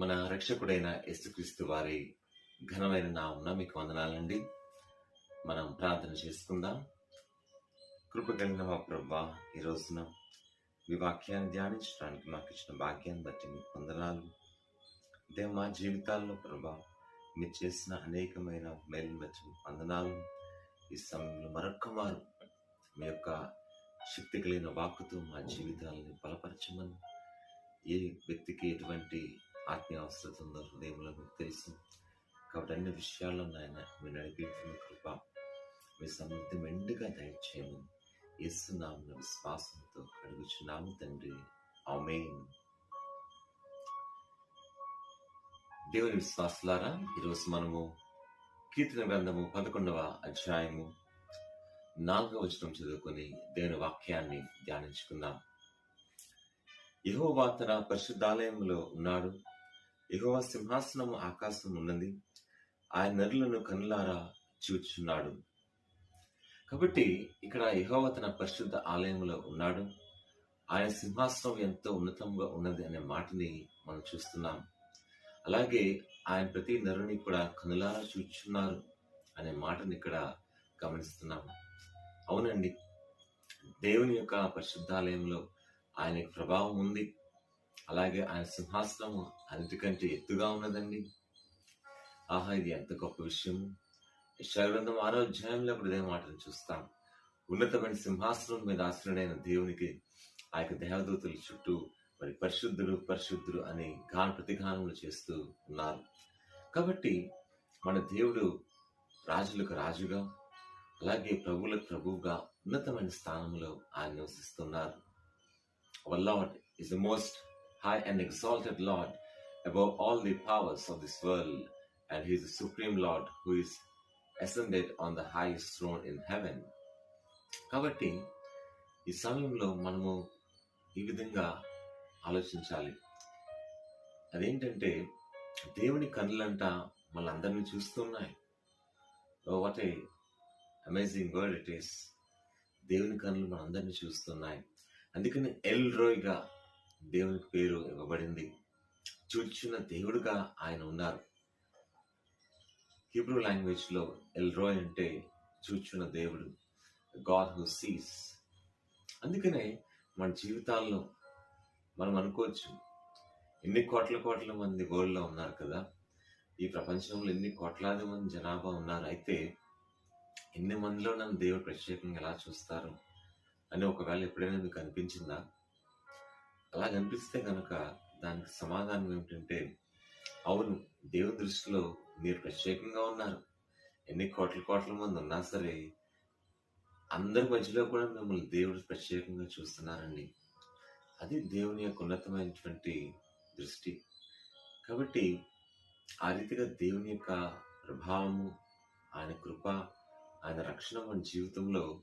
మన రక్షకుడైన యేసుక్రీస్తు వారి ఘనమైన నామున మీకు వందనాలండి. మనం ప్రార్థన చేసుకుందాం. కృపగలిగిన మా ప్రభా ఈ రోజున మీ వాక్యాన్ని ధ్యానించడానికి మాకు ఇచ్చిన భాగ్యాన్ని బట్టి మీకు వందనాలు. ఇదే మా జీవితాల్లో ప్రభా మీరు చేసిన అనేకమైన మేలు బట్టి మీకు వందనాలు. ఈ సమయంలో మరొక్క వారు మీ యొక్క శక్తి కలిగిన వాక్కుతో మా జీవితాలని బలపరచమని ఏ వ్యక్తికి ఎటువంటి ఆత్మీయ అవసరం ఉందో హృదయంలో మీకు తెలుసు కాబట్టి అన్ని విషయాల్లో నాయన మీరు నడిపించిన కృప మీ సమృద్ధి మెండుగా దయచేయమని ఇస్తున్నాము విశ్వాసంతో అడుగుచున్నాము తండ్రి. ఆమెన్. దేవుని విశ్వాసులారా ఈరోజు మనము కీర్తన గ్రంథము పదకొండవ అధ్యాయము నాలుగవ వచనం చదువుకొని దేవుని వాక్యాన్ని ధ్యానించుకుందాం. యహోవా తన పరిశుద్ధాలయంలో ఉన్నాడు. యహోవా సింహాసనము ఆకాశం ఉన్నది. ఆయన నరులను కనులారా చూచున్నాడు కాబట్టి ఇక్కడ యహోవా తన పరిశుద్ధ ఆలయంలో ఉన్నాడు. ఆయన సింహాసనం ఎంతో ఉన్నతంగా ఉన్నది అనే మాటని మనం చూస్తున్నాం. అలాగే ఆయన ప్రతి నరుని కూడా కనులారా చూచున్నారు అనే మాటని ఇక్కడ గమనిస్తున్నాం. అవునండి దేవుని యొక్క పరిశుద్ధాలయంలో ఆయనకు ప్రభావం ఉంది. అలాగే ఆయన సింహాసనము అన్నిటికంటే ఎత్తుగా ఉన్నదండి. ఆహా ఇది ఎంత గొప్ప విషయం. యశాగ్రంథం ఆరో అధ్యాయంలో కూడా ఇదే మాటను చూస్తాం. ఉన్నతమైన సింహాసనం మీద ఆశ్రయుడైన దేవునికి ఆ యొక్క దేవదూతుల చుట్టూ మరి పరిశుద్ధులు పరిశుద్ధులు అని గాన ప్రతిగానములు చేస్తూ ఉన్నారు. కాబట్టి మన దేవుడు రాజులకు రాజుగా అలాగే ప్రభువులకు ప్రభువుగా ఉన్నతమైన స్థానంలో ఆయన నివసిస్తున్నారు. వల్ల what is the most high and exalted Lord above all the powers of this world, and He is the supreme Lord who is ascended on the highest throne in heaven. కాబట్టి ఈ సమయంలో మనము ఈ విధంగా ఆలోచించాలి అదేంటంటే దేవుని కన్నులంట మనందరినీ చూస్తున్నాయి what a amazing word it is దేవుని కన్నులు మనందరినీ చూస్తున్నాయి అందుకని ఎల్ రోయ్గా దేవునికి పేరు ఇవ్వబడింది. చూచున్న దేవుడుగా ఆయన ఉన్నారు. హిబ్రూ లాంగ్వేజ్లో ఎల్రోయ్ అంటే చూచున్న దేవుడు గాడ్ హూ సీస్ అందుకనే మన జీవితాల్లో మనం అనుకోవచ్చు ఎన్ని కోట్ల కోట్ల మంది వరల్డ్లో ఉన్నారు కదా? ఈ ప్రపంచంలో ఎన్ని కోట్లాది మంది జనాభా ఉన్నారు? అయితే ఎన్ని మందిలో నన్ను దేవుడు ప్రత్యేకంగా ఎలా చూస్తారు? అని ఒకవేళ ఎప్పుడైనా మీకు అనిపించిందా? అలా కనిపిస్తే కనుక దానికి సమాధానం ఏమిటంటే అవును దేవుని దృష్టిలో మీరు ప్రత్యేకంగా ఉన్నారు. ఎన్ని కోట్ల కోట్ల మంది ఉన్నా సరే అందరి మధ్యలో కూడా మిమ్మల్ని దేవుడు ప్రత్యేకంగా చూస్తున్నారండి. అది దేవుని యొక్క ఉన్నతమైనటువంటి దృష్టి. కాబట్టి ఆ రీతిగా దేవుని యొక్క ప్రభావము ఆయన కృప ఆయన రక్షణ మన జీవితంలో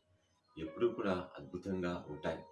ఎప్పుడూ కూడా అద్భుతంగా ఉంటాయి.